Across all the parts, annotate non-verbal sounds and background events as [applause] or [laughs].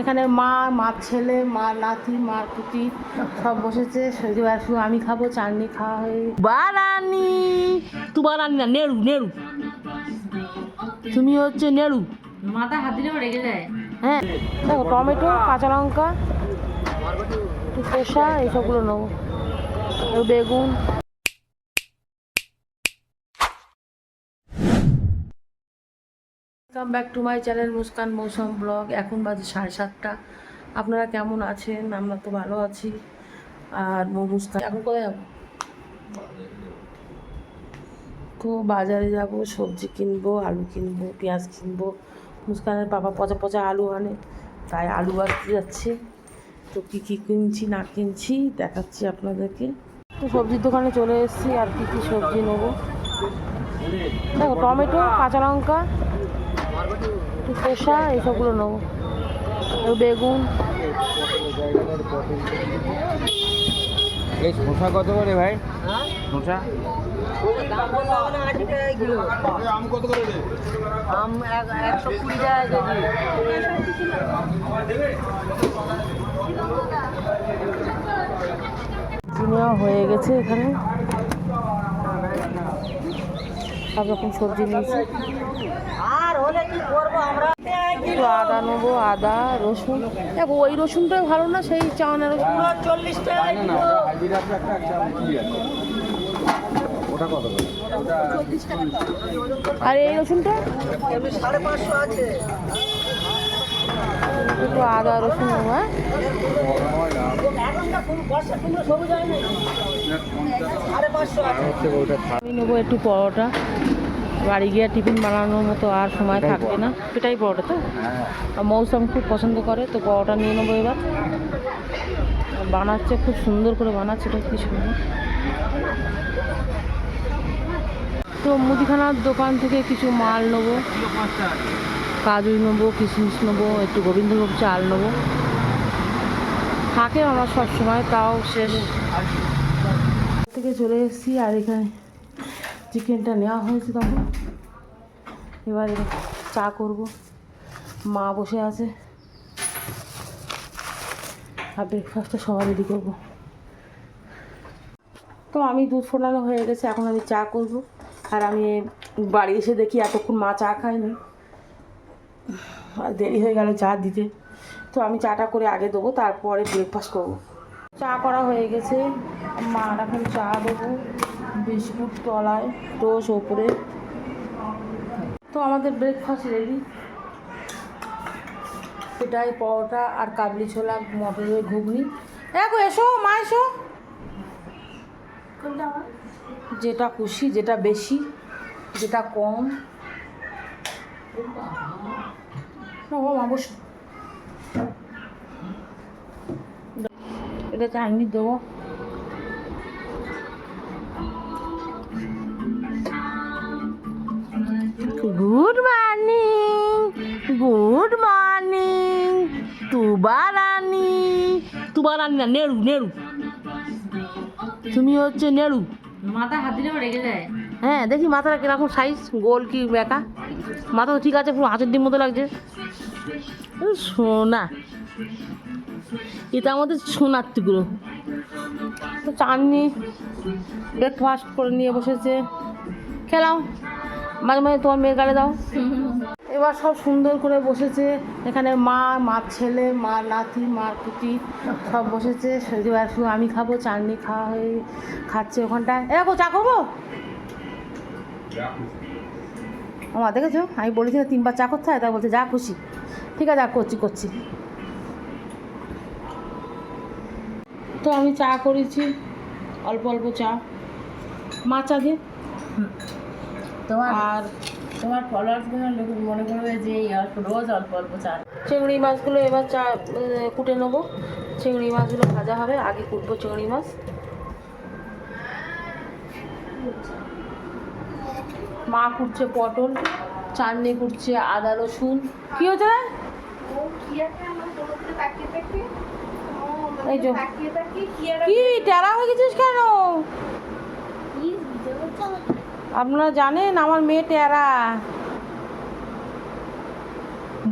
এখানে মা মার ছেলে মা নাতি মার পুতি সব বসেছে। এবার শুধু আমি খাব চাটনি খাওয়া হয়ে বারানি। তু বারানি না নেড়ু নেড়ু। তুমি হচ্ছে নেড়ু। মাথা হাত দিলেও রেগে যায়। হ্যাঁ। দেখো টমেটো কাঁচা লঙ্কা একটু শসা এইসবগুলো নেব। বেগুন। Welcome back to my channel Muskan Mousum vlog এখন বাজে সাড়ে সাতটা। আপনারা কেমন আছেন? আমরা তো ভালো আছি। আর মুস্কান, এখন কোথায় যাব? তো বাজারে যাব, সবজি কিনবো, আলু কিনবো, পেঁয়াজ কিনবো। মুস্কানের বাবা পচা পচা আলু আনে, তাই আলু আসতে যাচ্ছে। তো কী কী কিনছি, না কিনছি, দেখাচ্ছি আপনাদেরকে। তো সবজির দোকানে চলে এসেছি, আর কী কী সবজি নেব। দেখো টমেটো, কাঁচা লঙ্কা একটু শসা এইসবগুলো নেব। বেগুন। এই শসা কত করে ভাই? শসা আম কত করে আম একশো কুড়ি টাকা নেওয়া হয়ে গেছে এখানে? সব রকম সবজি নিয়েছি একটু আদা নেব আদা রসুন। দেখো ওই রসুনটাই ভালো না সেই চাওয়ানা রসুন। চল্লিশ টাকা ওটা কত আর এই রসুনটা? একটু আদা রসুন নেব হ্যাঁ? আমি নেব একটু পরোটা। বাড়ি গিয়ে টিফিন বানানোর মতো আর সময় থাকবে না। এটাই পরোটা তো। হ্যাঁ। আর মৌসুম খুব পছন্দ করে তো পরোটা নিয়ে নেব এবার। বানাচ্ছে খুব সুন্দর করে বানাচ্ছে এটা কি সুন্দর। তো মুদিখানার দোকান থেকে কিছু মাল নেব কাজু নেব কিশমিশ নেব একটু গোবিন্দভোগ চাল নেব। থাকে আমার সব সময় তাও শেষ। থেকে চলে এসেছি আর এখানে চিকেনটা নেওয়া হয়েছে তখন। এবারে চা করব। মা বসে আছে। আর ব্রেকফাস্টটা সবাই রেডি করব। তো আমি দুধ ফোটানো হয়ে গেছে, এখন আমি চা করব। আর আমি বাড়ি এসে দেখি এতক্ষণ মা চা খায়নি। আর দেরি হয়ে গেল চা দিতে। তো আমি চাটা করে আগে দেবো, তারপরে ব্রেকফাস্ট করব। চা করা হয়ে গেছে। মা এখন চা দেবো। বিস্কুট তলায় টোস ওপরে। তো আমাদের ব্রেকফাস্ট রেডি এটাই পরোটা আর কাবলি ছোলা মটরের ঘুগনি। দেখো এসো মা এসো। যেটা খুশি যেটা বেশি যেটা কম। ও মা বসো। এটা চাইনি দেবো। তুবারানি না নেড়ু নেড়ু। তুমি হচ্ছে নেড়ু। মাথা হাত দিলেও রেগে যায়। হ্যাঁ দেখি মাথাটা কীরকম সাইজ গোল কি বেকা মাথা তো ঠিক আছে পুরো হাঁচের ডিম মতো লাগছে। সোনা। এটা আমাদের সোনার টুকরো। তো চাননি ব্রেকফাস্ট করে নিয়ে বসেছে। খেলাম মাঝে মাঝে তোমার মেয়ের গাড়ি দাও। এবার সব সুন্দর করে বসেছে। এখানে মা মার ছেলে মা নাতি মার পুতি সব বসেছে। এবার শুধু আমি খাব চাটনি খাওয়া হয়ে খাচ্ছে ওখানটায়। এরকম চা করব আমার দেখেছ? আমি বলেছি না তিনবার চা করতে হয় তাই বলছে যা খুশি। ঠিক আছে যা করছি করছি। তো আমি চা করেছি অল্প অল্প চা। মা চা দিয়ে আর তোমার ফলোয়ার্সগুলো লোক মনে করবে যে রোজ অল্প অল্প চা চিংড়ি মাছগুলো এবার চা কুটে নেব। চিংড়ি মাছগুলো ভাজা হবে আগে কুটবো চিংড়ি মাছ। মা কুটছে পটল চাটনি কুটছে আদা রসুন। কি হচ্ছে? এই যে। কি টেরা হয়ে গেছিস কেন? আপনারা জানেন আমার মেয়ে টেরা।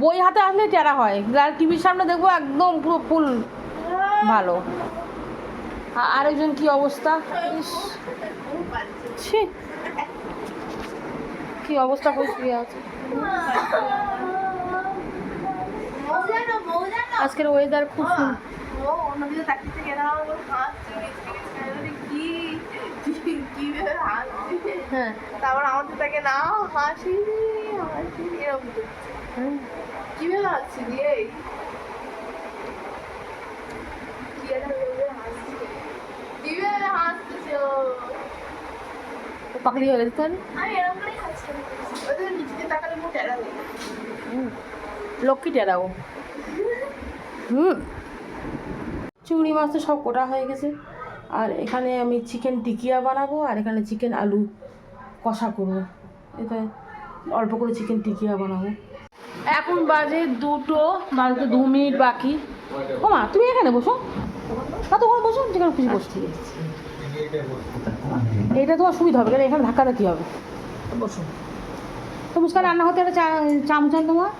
বই হাতে আসলে টেরা হয়। আর টিভির সামনে দেখব একদম পুরো ফুল ভালো। আরেকজন কি অবস্থা? ছি। কি অবস্থা করে শুয়ে আছে আজকের ওয়েদার খুব সুন্দর। হ্যাঁ। তারপর আমাদের তাকে না হাসি হাসি এরকম। কীভাবে হাসছি রে? পাকড়ি হয়ে গেছে তাহলে। লক্ষ্মী টেরাও হুম। চিংড়ি মাছ তো সব কোটা হয়ে গেছে। আর এখানে আমি চিকেন টিকিয়া বানাবো আর এখানে চিকেন আলু কষা করব। এটা অল্প করে চিকেন টিকিয়া বানাবো। এখন বাজে দুটো বাজতে দু মিনিট বাকি। ও মা তুমি এখানে বসো। না তো ওখানে বসো যেখানে খুশি বসছি এটা তোমার সুবিধা হবে কারণ এখানে ধাক্কা ধাক্কি হবে? বসো। তো মুস্কান রান্না হতে একটা চা চামচ আন তোমার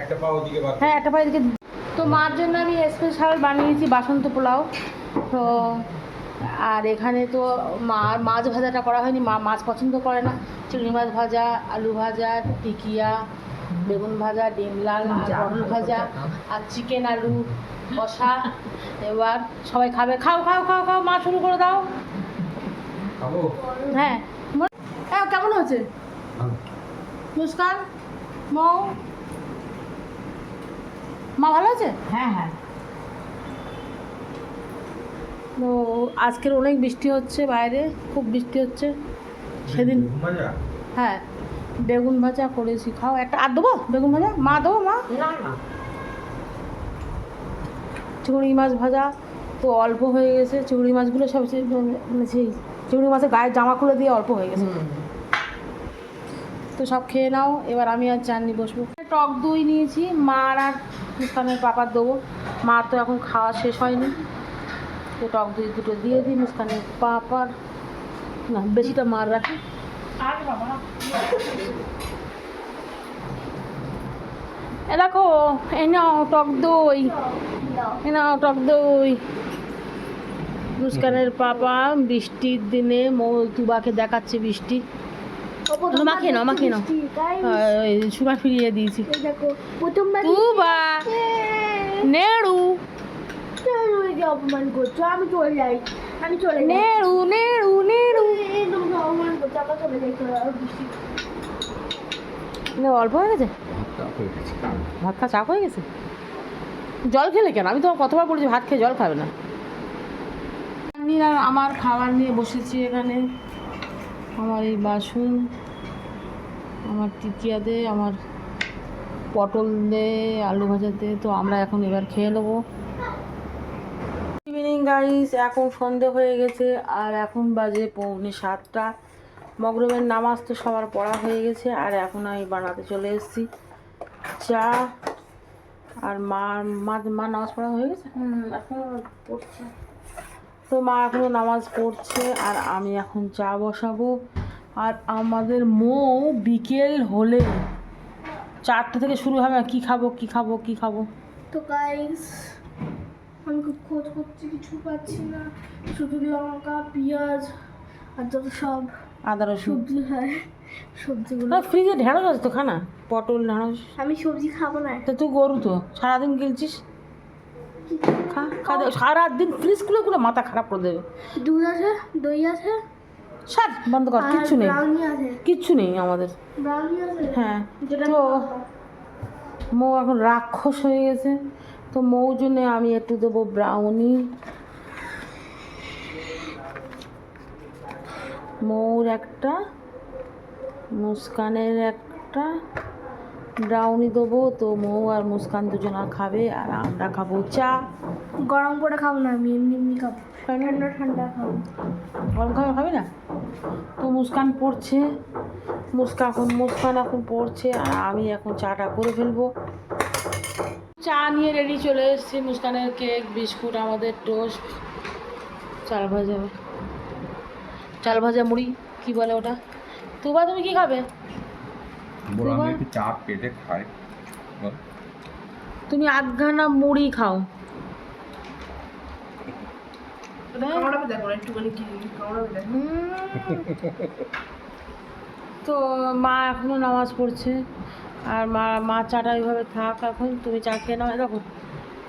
একটা পা হ্যাঁ একটা পায়ে দিকে তো মার জন্য আমি স্পেশাল বানিয়েছি বাসন্ত পোলাও। তো আর এখানে তো মা মাছ ভাজাটা করা হয়নি মা মাছ পছন্দ করে না। চিংড়ি মাছ ভাজা আলু ভাজা টিকিয়া বেগুন ভাজা ডিম লাল আর পটল ভাজা আর চিকেন আলু কষা এবার সবাই খাবে। খাও খাও খাও খাও মা শুরু করে দাও। হ্যাঁ। হ্যাঁ কেমন হয়েছে? মুস্কান মৌ? মা ভালো আছে? হ্যাঁ হ্যাঁ। তো আজকের অনেক বৃষ্টি হচ্ছে বাইরে খুব বৃষ্টি হচ্ছে। সেদিন হ্যাঁ বেগুন ভাজা করেছি। খাও একটা আর দেবো? বেগুন ভাজা? মা দেবো মা? না না। চিংড়ি মাছ ভাজা তো অল্প হয়ে গেছে। চিংড়ি মাছগুলো সব সেই মানে সেই চিংড়ি মাছের গায়ে জামা খুলে দিয়ে অল্প হয়ে গেছে। তো সব খেয়ে নাও এবার আমি আর চাননি বসবো। টক দই নিয়েছি মার আর মুস্কানের পাপার দেবো। মার তো এখন খাওয়া শেষ হয়নি। তো টক দই দুটো দিয়ে দিই মুস্কানের পাপার না বেশিটা মার রাখি। এ দেখো এ নাও টক দই। এ নাও টক দই। মুস্কানের পাপা বৃষ্টির দিনে তুবাকে দেখাচ্ছে বৃষ্টি। মাখিয়ে নাও মাখিয়ে নাও। সুমা ফিরিয়ে দিয়েছি। তুবা নেড়ু। অপমান করছ আমি চলে যাই আমি চলে যাই। নেড়ু নেড়ু নেড়ু অপমান করছ আমার চলে যাই চলে না, অল্প হয়ে গেছে? ভাত খা চাপ হয়ে গেছে? জল খেলে কেন? আমি তো কতবার বলেছি ভাত খেয়ে জল খাবে না। আমি আর আমার খাবার নিয়ে বসেছি এখানে। আমার এই বাসন আমার টিকিয়া দে আমার পটল দে আলু ভাজা দে তো আমরা এখন এবার খেয়ে নেব। ইভিনিং গাইস এখন সন্ধে হয়ে গেছে আর এখন বাজে পৌনে সাতটা। মগরবের নামাজ তো সবার পড়া হয়ে গেছে আর এখন আমি বানাতে চলে এসেছি চা। আর মা মা মা নামাজ পড়া হয়ে গেছে? এখন পড়ছে। তো মা এখনও নামাজ পড়ছে আর আমি এখন চা বসাবো। আর আমাদের মৌ বিকেল হলে চারটে থেকে শুরু হবে কি খাব কি খাব কি খাব? তো গাইস আমি খুব খোঁজ করছি কিছু পাচ্ছি না। শুধু লঙ্কা পেঁয়াজ আর যত সব আদা রসুন। সবজি হয় সবজিগুলো। ফ্রিজে ঢেঁড়স আছে তো খানা? পটল ঢেঁড়স। আমি সবজি খাব না। তো তুই গরু তো সারাদিন গিলছিস? খা খা সারাদিন ফ্রিজ খুলে খুলে মাথা খারাপ করে দেবে। দুধ আছে দই আছে। সার বন্ধ কর কিচ্ছু নেই। কিচ্ছু নেই আমাদের। হ্যাঁ। তো মৌ এখন রাক্ষস হয়ে গেছে। তো মৌ জন্য আমি একটু দেবো ব্রাউনি মৌর একটা মুস্কানের একটা। ব্রাউনি দেবো তো মৌ আর মুস্কান দুজনা খাবে আর আমরা খাব চা। গরম করে খাব না আমি এমনি এমনি খাব। ঠান্ডা ঠান্ডা খাব। গরম খাবার খাবি না? তো মুস্কান পড়ছে। মুস্কা এখন মুস্কান এখন পড়ছে আর আমি এখন চাটা করে ফেলব। চা নিয়ে রেডি চলে এসেছি। মুস্কানের কেক বিস্কুট আমাদের টোস্ট চাল ভাজা। চাল ভাজা মুড়ি কি বলে ওটা? তুবা তুমি কি খাবে? চা পেটে খাই। তুমি আধখানা মুড়ি খাও। দেখো তো মা এখনও নামাজ পড়ছে। আর মা মা চাটা ওইভাবে থাক এখন তুমি চা খেয়ে নাও। এরকম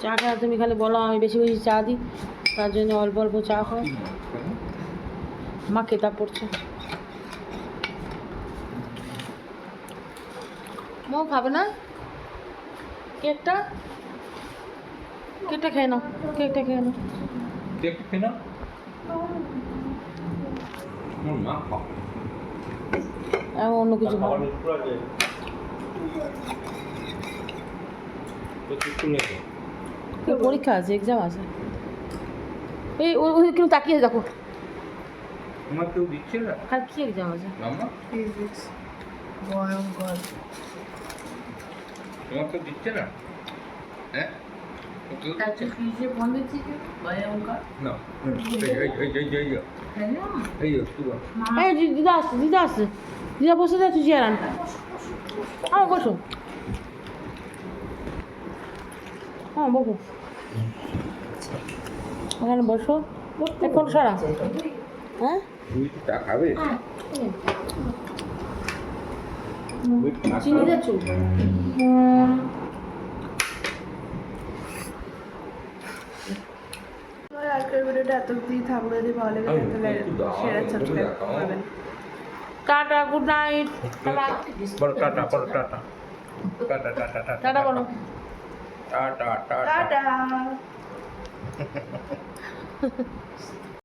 চা খেয়ে তুমি খালি বলো আমি বেশি বেশি চা দিই তার জন্য অল্প অল্প চা খাও। মা কেতাব পড়ছে। মা খাবে না? কেকটা? কেকটা খেয়ে নাও কেকটা খেয়ে নাও। খেয়ে অন্য কিছু পরীক্ষা আছে এক্সাম আছে। এই ওই ওই কেউ তাকিয়ে দেখো। তোমার কেউ দিচ্ছে না? আর কি এক্সাম আছে? মামা ফিজিক্স ভয়ঙ্কর। তোমার কেউ দিচ্ছে না? হ্যাঁ? দিদা আসছে দিদা আসছে দিদা বসে তুই চেয়ার আন হ্যাঁ বসো হ্যাঁ বসো ওখানে বসো এখন সারা হ্যাঁ খাবে চিনি খাবে? দিচ্ছ আজকের ভিডিওটা এত অব্দি থাকল যদি ভালো লেগে থাকে তাহলে শেয়ার সাবস্ক্রাইব করবেন। টাটা গুড নাইট বলো টাটা বলো tata tata tata tata tata. বলো। Tata tata. টাটা। [laughs]